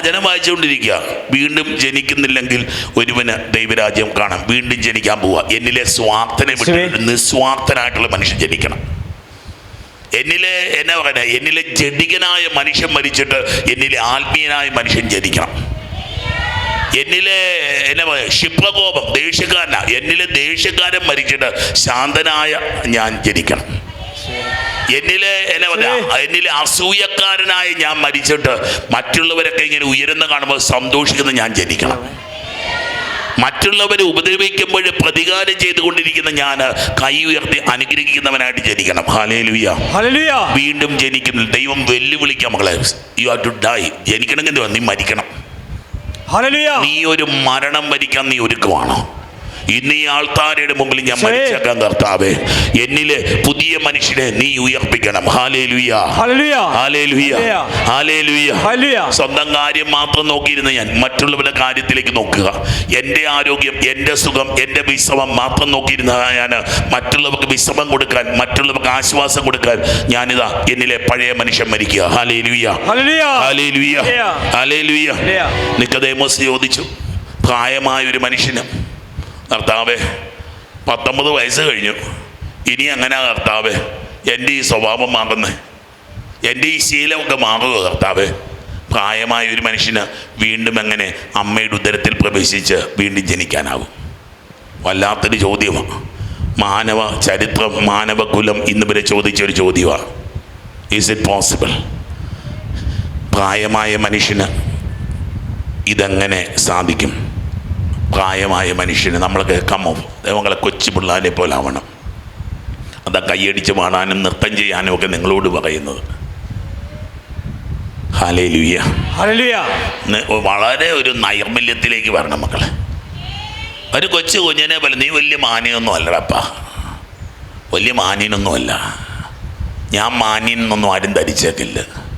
വചനം വായിച്ചുകൊണ്ടിരിക്കുക. വീണ്ടും ജനിക്കുന്നില്ലെങ്കിൽ ഒരുവന് ദൈവരാജ്യം കാണാം. വീണ്ടും ജനിക്കാൻ പോവുക. എന്നിലെ സ്വാർത്ഥനെ വിട്ട് നിസ്വാർത്ഥനായിട്ടുള്ള മനുഷ്യൻ ജനിക്കണം. എന്നിലെ എന്നെ പറയുക എന്നിലെ ജഡികനായ മനുഷ്യൻ മരിച്ചിട്ട് എന്നിലെ ആത്മീയനായ മനുഷ്യൻ ജനിക്കണം. എന്നിലെ എന്നെ പറയുക ക്ഷിപ്രകോപം ദേഷ്യക്കാരന. എന്നിലെ ദേഷ്യക്കാരൻ മരിച്ചിട്ട് ശാന്തനായ ഞാൻ ജനിക്കണം. എന്നിലെ എന്നെ പറയാ എന്നിലെ അസൂയക്കാരനായ ഞാൻ മരിച്ചിട്ട് മറ്റുള്ളവരൊക്കെ ഇങ്ങനെ ഉയരുന്ന കാണുമ്പോൾ സന്തോഷിക്കുന്ന ഞാൻ ജനിക്കണം. മറ്റുള്ളവരെ ഉപദ്രവിക്കുമ്പോൾ പ്രതികാരം ചെയ്തുകൊണ്ടിരിക്കുന്ന ഞാൻ കൈ ഉയർത്തി അനുഗ്രഹിക്കുന്നവനായിട്ട് ജനിക്കണം. ഹല്ലേലൂയ വീണ്ടും ജനിക്കുന്നു. ദൈവം വെല്ലുവിളിക്കാം മകളെ യു ഹാവ് ടു ഡൈ ജനിക്കണമെങ്കിൽ? നീ മരിക്കണം. നീ ഒരു മരണം മരിക്കാൻ നീ ഒരുക്കുവാണോ. ഇന്ന് ഈ ആൾത്താരയുടെ മുമ്പിൽ ഞാൻ. മരിച്ചേക്കാൻ കർത്താവേ എന്നിലെ പുതിയ മനുഷ്യനെ നീ ഉയർപ്പിക്കണം സ്വന്തം കാര്യം മാത്രം നോക്കിയിരുന്ന ഞാൻ മറ്റുള്ളവരുടെ കാര്യത്തിലേക്ക് നോക്കുക എന്റെ ആരോഗ്യം എന്റെ സുഖം എന്റെ വിശ്രമം മാത്രം നോക്കിയിരുന്ന ഞാൻ മറ്റുള്ളവർക്ക് വിശ്രമം കൊടുക്കാൻ മറ്റുള്ളവർക്ക് ആശ്വാസം കൊടുക്കാൻ ഞാനിതാ എന്നിലെ പഴയ മനുഷ്യൻ മരിക്കുക. നിക്കതേമോസ് ചോദിച്ചു പ്രായമായ ഒരു മനുഷ്യന് കർത്താവേ പത്തൊമ്പത് വയസ്സ് കഴിഞ്ഞു. ഇനി അങ്ങനെ കർത്താവെ? എന്റെ ഈ സ്വഭാവം മാറുന്നേ. എന്റെ ഈ ശീലമൊക്കെ മാറുക കർത്താവേ? പ്രായമായ ഒരു മനുഷ്യന് വീണ്ടും എങ്ങനെ അമ്മയുടെ ഉദരത്തിൽ പ്രവേശിച്ച് വീണ്ടും ജനിക്കാനാകും? വല്ലാത്തൊരു ചോദ്യമാണ് മാനവ ചരിത്രം മാനവകുലം ഇന്ന് വരെ ചോദിച്ചൊരു ചോദ്യമാണ് ഈസ് ഇറ്റ് പോസിബിൾ പ്രായമായ മനുഷ്യന് ഇതെങ്ങനെ സാധിക്കും? പ്രായമായ മനുഷ്യന് നമ്മൾ കമ്മോ ദൈവങ്ങളെ കൊച്ചു പിള്ളേരെ പോലെ ആവണം. അതാ കൈയടിച്ച് പാടാനും നൃത്തം ചെയ്യാനും ഒക്കെ നിങ്ങളോട് പറയുന്നത്. വളരെ ഒരു നൈർമല്യത്തിലേക്ക് വരണം മക്കളെ. ഒരു കൊച്ചു കുഞ്ഞിനെ പോലെ നീ വലിയ മാന്യൊന്നും അല്ലടപ്പാ. വലിയ മാന്യനൊന്നുമല്ല ഞാൻ മാന്യനൊന്നും ആരും ധരിച്ചേക്കില്ല.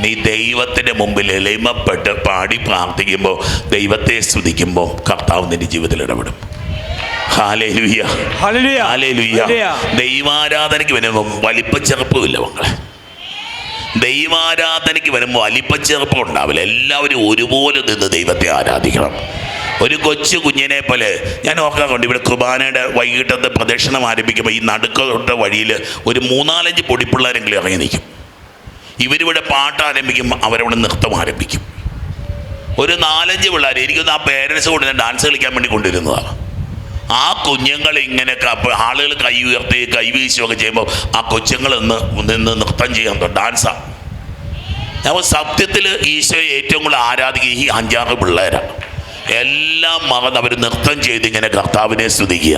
നീ ദൈവത്തിന്റെ മുമ്പിൽ എളിമപ്പെട്ട് പാടി പ്രാർത്ഥിക്കുമ്പോൾ ദൈവത്തെ സ്തുതിക്കുമ്പോൾ കർത്താവ് നിന്റെ ജീവിതത്തിൽ ഇടപെടും. ദൈവാരാധനയ്ക്ക് വരുമ്പോൾ വലിപ്പച്ചെറുപ്പമില്ല മക്കളെ. ദൈവാരാധനയ്ക്ക് വരുമ്പോൾ വലിപ്പച്ചെറുപ്പം ഉണ്ടാവില്ല. എല്ലാവരും ഒരുപോലെ നിന്ന് ദൈവത്തെ ആരാധിക്കണം. ഒരു കൊച്ചു കുഞ്ഞിനെ പോലെ ഞാൻ ഓർക്കാറുണ്ട് ഇവിടെ കുർബാനയുടെ വൈകിട്ടത്തെ പ്രദക്ഷിണം ആരംഭിക്കുമ്പോൾ ഈ നടുക്കോട്ട വഴിയിൽ ഒരു മൂന്നാലഞ്ച് പൊടിപ്പിള്ളേരെങ്കിലും ഇറങ്ങി നിൽക്കും. ഇവരിവിടെ പാട്ട് ആരംഭിക്കും അവരവിടെ നൃത്തം ആരംഭിക്കും. ഒരു നാലഞ്ച് പിള്ളേർ എനിക്കൊന്ന് ആ പേരൻസ് കൊണ്ട് ഡാൻസ് കളിക്കാൻ വേണ്ടി കൊണ്ടുവരുന്നതാണ്. ആ കുഞ്ഞുങ്ങൾ ഇങ്ങനെ ആളുകൾ കൈ ഉയർത്തി കൈ വീശുകയൊക്കെ ചെയ്യുമ്പോൾ ആ കൊച്ചുങ്ങൾ നിന്ന് നിന്ന് നൃത്തം ചെയ്യാൻ ഡാൻസാണ് ഞാൻ സത്യത്തിൽ ഈശോയെ ഏറ്റവും കൂടുതൽ ആരാധിക്കുക ഈ അഞ്ചാറ് പിള്ളേരാണ്. എല്ലാം മറന്ന് അവർ നൃത്തം ചെയ്ത് ഇങ്ങനെ കർത്താവിനെ സ്തുതിക്കുക.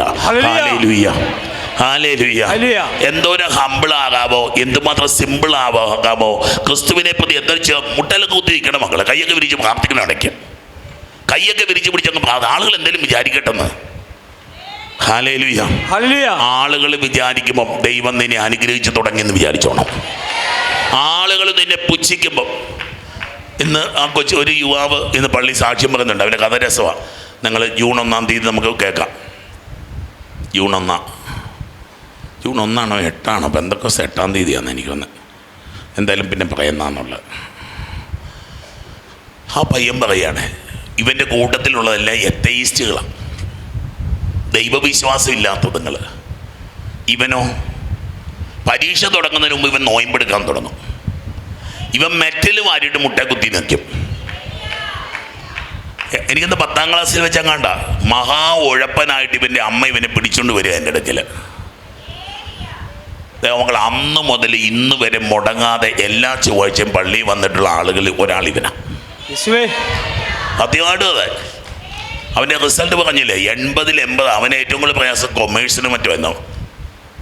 എന്തോരം ഹമ്പിൾ ആകാമോ? എന്തുമാത്രം സിമ്പിൾ ആകാമോ? ക്രിസ്തുവിനെ പ്രതി എന്താ മുട്ടലൊക്കെ കുത്തിരിക്കണം മക്കളെ. കൈയൊക്കെ വിരിച്ച് പ്രാർത്ഥിക്കണം ഇടയ്ക്ക് കൈയൊക്കെ വിരിച്ച് പിടിച്ചങ്ങ് ആളുകൾ എന്തെങ്കിലും വിചാരിക്കട്ടെന്ന്. ഹല്ലേലൂയ ആളുകൾ വിചാരിക്കുമ്പോൾ ദൈവം നിന്നെ അനുഗ്രഹിച്ചു തുടങ്ങിയെന്ന് വിചാരിച്ചോണം. ആളുകൾ നിന്നെ പുച്ഛിക്കുമ്പോൾ ഇന്ന് ആ കൊച്ചു ഒരു യുവാവ് ഇന്ന് പള്ളി സാക്ഷ്യം പറയുന്നുണ്ട്. അവന്റെ കഥ രസമാണ് നിങ്ങൾ ജൂൺ ഒന്നാം തീയതി നമുക്ക് കേൾക്കാം. ജൂൺ ഒന്നാം. ജൂൺ ഒന്നാണോ എട്ടാണോ? ബന്ധക്കോസ് എട്ടാം തീയതിയാണ് എനിക്കൊന്ന് എന്തായാലും പിന്നെ പറയുന്നതാണുള്ളത്. ആ പയ്യൻ പറയാണ് ഇവന്റെ കൂട്ടത്തിലുള്ളതെല്ലാം എത്തയിസ്റ്റുകളാണ് ദൈവവിശ്വാസം ഇല്ലാത്തതുങ്ങൾ ഇവനോ പരീക്ഷ തുടങ്ങുന്നതിന് മുമ്പ് ഇവൻ നോയമ്പെടുക്കാൻ തുടങ്ങും. ഇവൻ മെറ്റൽ വാരിയിട്ട് മുട്ട കുത്തി നിൽക്കും എനിക്കെന്താ പത്താം ക്ലാസ്സിൽ വെച്ചാൽ കണ്ട മഹാ ഉഴപ്പനായിട്ട് ഇവന്റെ അമ്മ ഇവനെ പിടിച്ചുകൊണ്ട് വരിക എന്റെ ഇടയ്ക്കിൽ മക്കൾ അന്ന് മുതൽ ഇന്ന് വരെ മുടങ്ങാതെ എല്ലാ ചൊവ്വാഴ്ചയും പള്ളി വന്നിട്ടുള്ള ആളുകൾ യേശുവേ. സത്യമായിട്ടും അതെ. അവന്റെ റിസൾട്ട് പറഞ്ഞില്ലേ എൺപതിൽ എൺപത് അവന് ഏറ്റവും കൂടുതൽ പ്രയാസം കൊമേഴ്സിന് മറ്റുമായിരുന്നു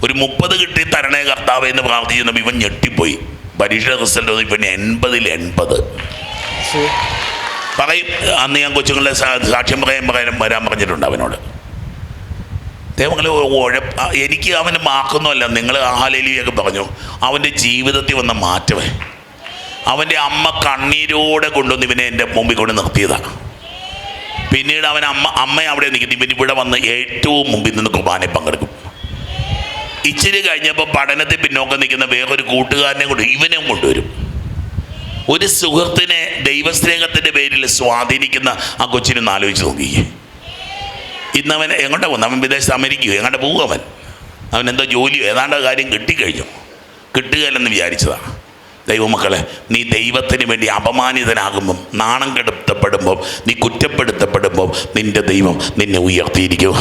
ഒരു മുപ്പത് കിട്ടി തരണേ കർത്താവ് എന്ന് പ്രാർത്ഥിക്കുന്ന ഇവൻ ഞെട്ടിപ്പോയി. പരീക്ഷയുടെ റിസൾട്ട് വന്നു പിന്നെ എൺപതിൽ എൺപത്. പറയും അന്ന് ഞാൻ കൊച്ചുങ്ങളുടെ സാക്ഷ്യം പറയാൻ പറയാൻ വരാൻ പറഞ്ഞിട്ടുണ്ട് അവനോട്. ദൈവങ്ങളെ എനിക്ക് അവന് മാക്കൊന്നുമല്ല നിങ്ങൾ ആഹാലേലിയൊക്കെ പറഞ്ഞു. അവന്റെ ജീവിതത്തിൽ വന്ന മാറ്റമേ അവന്റെ അമ്മ കണ്ണീരോടെ കൊണ്ടുവന്ന് ഇവനെ എന്റെ മുമ്പിൽ കൊണ്ട് നിർത്തിയതാണ് പിന്നീട് അവൻ അമ്മ അമ്മ അവിടെ നിൽക്കുന്നു. ഇവൻ ഇവിടെ വന്ന് ഏറ്റവും മുമ്പിൽ നിന്ന് കുർബാനെ പങ്കെടുക്കും. ഇച്ചിരി കഴിഞ്ഞപ്പോൾ പഠനത്തിൽ പിന്നോക്കം നിൽക്കുന്ന വേറൊരു കൂട്ടുകാരനെ കൊണ്ട് ഇവനെയും കൊണ്ടുവരും. ഒരു സുഹൃത്തിനെ ദൈവസ്നേഹത്തിന്റെ പേരിൽ സ്വാധീനിക്കുന്ന ആ കൊച്ചിനൊന്ന് ആലോചിച്ച് നോക്കിയേ. ഇന്ന് അവൻ എങ്ങോട്ടാ പോകുന്നത് അവൻ വിദേശത്ത് അമേരിക്കയോ? എങ്ങോട്ട് പോകും അവൻ? അവൻ എന്തോ ജോലിയോ? ഏതാണ്ട് കാര്യം കിട്ടിക്കഴിഞ്ഞു. കിട്ടുകയില്ലെന്ന് വിചാരിച്ചതാണ് ദൈവമക്കളെ നീ ദൈവത്തിന് വേണ്ടി അപമാനിതനാകുമ്പം നാണം കെടുത്തപ്പെടുമ്പോൾ നീ കുറ്റപ്പെടുത്തപ്പെടുമ്പോൾ നിന്റെ ദൈവം നിന്നെ ഉയർത്തിയിരിക്കും.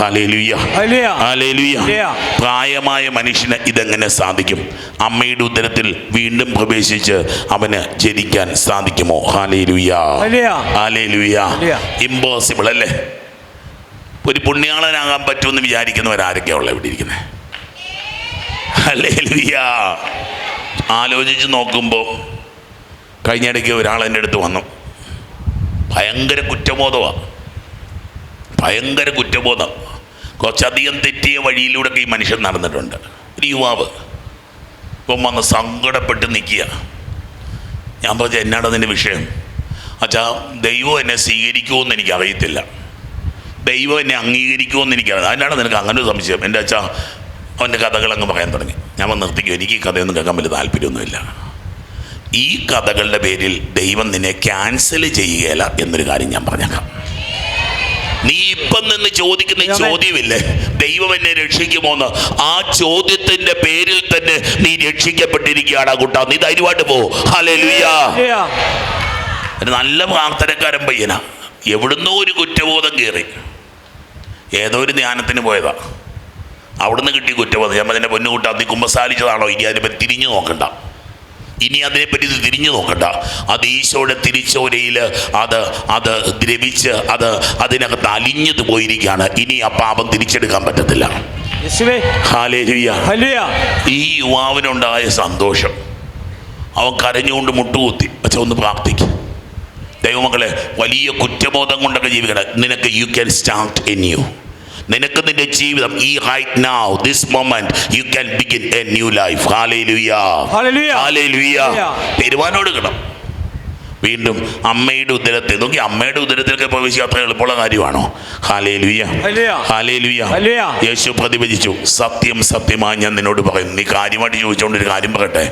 പ്രായമായ മനുഷ്യന് ഇതെങ്ങനെ സാധിക്കും? അമ്മയുടെ ഉദരത്തിൽ വീണ്ടും പ്രവേശിച്ച് അവന് ജനിക്കാൻ സാധിക്കുമോ. Hallelujah hallelujah. ഇമ്പോസിബിൾ അല്ലേ? ഒരു പുണ്യാളനാകാൻ പറ്റുമെന്ന് വിചാരിക്കുന്നവരാരൊക്കെയാ ഉള്ളത് ഇവിടെ ഇരിക്കുന്നത് അല്ലേ ആലോചിച്ച് നോക്കുമ്പോൾ കഴിഞ്ഞിടയ്ക്ക് ഒരാൾ എന്റെ അടുത്ത് വന്നു. ഭയങ്കര കുറ്റബോധമാണ് ഭയങ്കര കുറ്റബോധം. കുറച്ചധികം തെറ്റിയ വഴിയിലൂടെയൊക്കെ ഈ മനുഷ്യൻ നടന്നിട്ടുണ്ട്. ഒരു യുവാവ്. ഇപ്പം വന്ന് സങ്കടപ്പെട്ട് നിൽക്കുക. ഞാൻ പറഞ്ഞു എന്നാണ് അതിന്റെ വിഷയം? അച്ഛാ ദൈവം എന്നെ സ്വീകരിക്കുമോ എന്ന് എനിക്കറിയത്തില്ല. ദൈവം എന്നെ അംഗീകരിക്കുമെന്ന് എനിക്കറിയാം. അതിനാണ് നിനക്ക് അങ്ങനെ ഒരു സംശയം. എന്റെ അച്ഛാ അവന്റെ കഥകളങ്ങ് പറയാൻ തുടങ്ങി. ഞാൻ വന്ന് നിർത്തിക്കും. എനിക്ക് ഈ കഥയൊന്നും കേൾക്കാൻ വലിയ താല്പര്യമൊന്നുമില്ല. ഈ കഥകളുടെ പേരിൽ ദൈവം നിന്നെ ക്യാൻസൽ ചെയ്യുകയില്ല എന്നൊരു കാര്യം ഞാൻ പറഞ്ഞേക്കാം. നീ ഇപ്പം നിന്ന് ചോദിക്കുന്ന ചോദ്യമില്ലേ? ദൈവം എന്നെ രക്ഷിക്കുമോന്ന്? ആ ചോദ്യത്തിന്റെ പേരിൽ തന്നെ നീ രക്ഷിക്കപ്പെട്ടിരിക്കുകയാണ് കുട്ടാ. നീ ധൈര്യമായിട്ട് പോ. ഒരു നല്ല പ്രാർത്ഥനക്കാരൻ പയ്യനാ. എവിടുന്നോ ഒരു കുറ്റബോധം കയറി. ഏതോ ഒരു ധ്യാനത്തിന് പോയതാ. അവിടുന്ന് കിട്ടിയ കുറ്റബോധം. ഞാൻ അതിന്റെ പൊന്നു കൂട്ടാ നീ കുമ്പസാരിച്ചതാണോ? ഇനി അതിനെപ്പറ്റി തിരിഞ്ഞു നോക്കണ്ട. ഇനി അതിനെപ്പറ്റി ഇത് തിരിഞ്ഞു നോക്കണ്ട. അത് ഈശോയുടെ തിരിച്ചോരയിൽ അത് അത് ദ്രവിച്ച് അത് അതിനകത്ത് അലിഞ്ഞത് പോയിരിക്കുകയാണ്. ഇനി ആ പാപം തിരിച്ചെടുക്കാൻ പറ്റത്തില്ല. ഈ യുവാവിനുണ്ടായ സന്തോഷം. അവൻ കരഞ്ഞുകൊണ്ട് മുട്ടുകുത്തി. അച്ഛ ഒന്ന് പ്രാർത്ഥിക്കും. ദൈവമക്കളെ വലിയ കുറ്റബോധം കൊണ്ടൊക്കെ ജീവിക്കണം. നിനക്ക് you can start in you നിനക്ക് നിന്റെ ജീവിതം ഈ right now this moment you can begin a new life പെരുവാനോടുക്കണം. തീരുമാനമെടുക്കണം വീണ്ടും അമ്മയുടെ ഉദരത്തിൽ നോക്കി അമ്മയുടെ ഉദരത്തിലൊക്കെ പ്രവേശിക്കുക അത്ര എളുപ്പമുള്ള കാര്യമാണോ. യേശു പ്രതിഭജിച്ചു. സത്യം സത്യമായി ഞാൻ നിന്നോട് പറയുന്നു. നീ കാര്യമായിട്ട് ചോദിച്ചുകൊണ്ട് ഒരു കാര്യം പറയട്ടെ.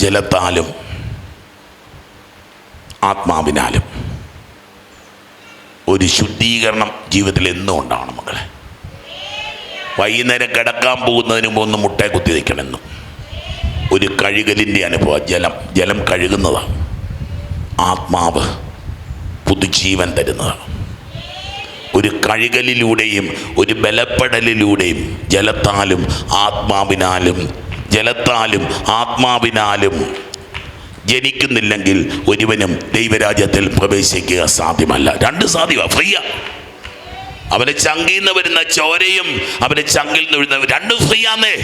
ജലത്താലും ആത്മാവിനാലും. ഒരു ശുദ്ധീകരണം ജീവിതത്തിൽ എന്നും ഉണ്ടാവണം മക്കളെ. വൈകുന്നേരം കിടക്കാൻ പോകുന്നതിന് മുമ്പ് ഒന്ന് മുട്ടയെ കുത്തി നിൽക്കണമെന്നും. ഒരു കഴുകലിന്റെ അനുഭവം ജലം ജലം കഴുകുന്നതാണ് ആത്മാവ് പുതുജീവൻ തരുന്നതാണ് ഒരു കഴുകലിലൂടെയും ഒരു ബലപ്പെടലിലൂടെയും ജലത്താലും ആത്മാവിനാലും ജലത്താലും ആത്മാവിനാലും ജനിക്കുന്നില്ലെങ്കിൽ ഒരുവനും ദൈവരാജ്യത്തിൽ പ്രവേശിക്കുക സാധ്യമല്ല. രണ്ട് സാധ്യമാണ് ഫ്രീയ. അവന് ചങ്കിൽ നിന്ന് വരുന്ന ചോരയും അവന് ചങ്കിൽ നിന്ന് വരുന്ന രണ്ടും ഫ്രീ ആന്നേ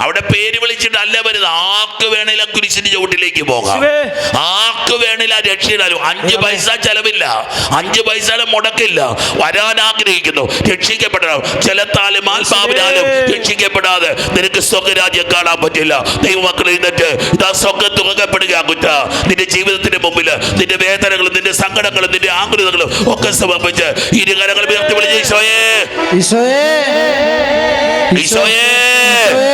അവിടെ പേര് വിളിച്ചിട്ട് അല്ല വരുന്നത്. ആർക്ക് വേണേലും ആ കുരിശിന്റെ ചുവട്ടിലേക്ക് പോകാം. ആർക്ക് വേണേലും ആ രക്ഷയിടാലും. അഞ്ച് പൈസ ചെലവില്ല. അഞ്ച് പൈസ മുടക്കില്ല. വരാൻ ആഗ്രഹിക്കുന്നു. രക്ഷിക്കപ്പെടണം. ചെലത്താലും ആത്മാവിനാലും രക്ഷിക്കപ്പെടാതെ നിനക്ക് സ്വർഗരാജ്യം കാണാൻ പറ്റില്ല. ദൈവമക്കൾ എഴുന്നേറ്റ് ഇതാ സ്വർഗം തുറക്കപ്പെടുക കുറ്റ. നിന്റെ ജീവിതത്തിന്റെ മുമ്പിൽ നിന്റെ വേദനകളും നിന്റെ സങ്കടങ്ങളും നിന്റെ ആകുലതകളും ഒക്കെ സമർപ്പിച്ച് ഇരുകരങ്ങൾ ഉയർത്തി വിളിച്ച് ഈശോയേ. ഈശോയേ. ഈശോയേ.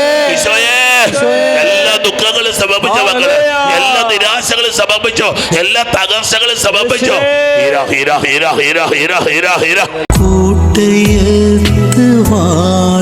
ദുഃഖങ്ങളും സമർപ്പിച്ച മക്കള് ഹല്ലേലൂയ. എല്ലാ നിരാശകളും സമർപ്പിച്ചോ എല്ലാ തകർച്ചകളും സമർപ്പിച്ചോ ഹീര ഹീര ഹീര ഹീര ഹീര ഹീര ഹീര കൂട്ടയത്ത് വാഴുന്ന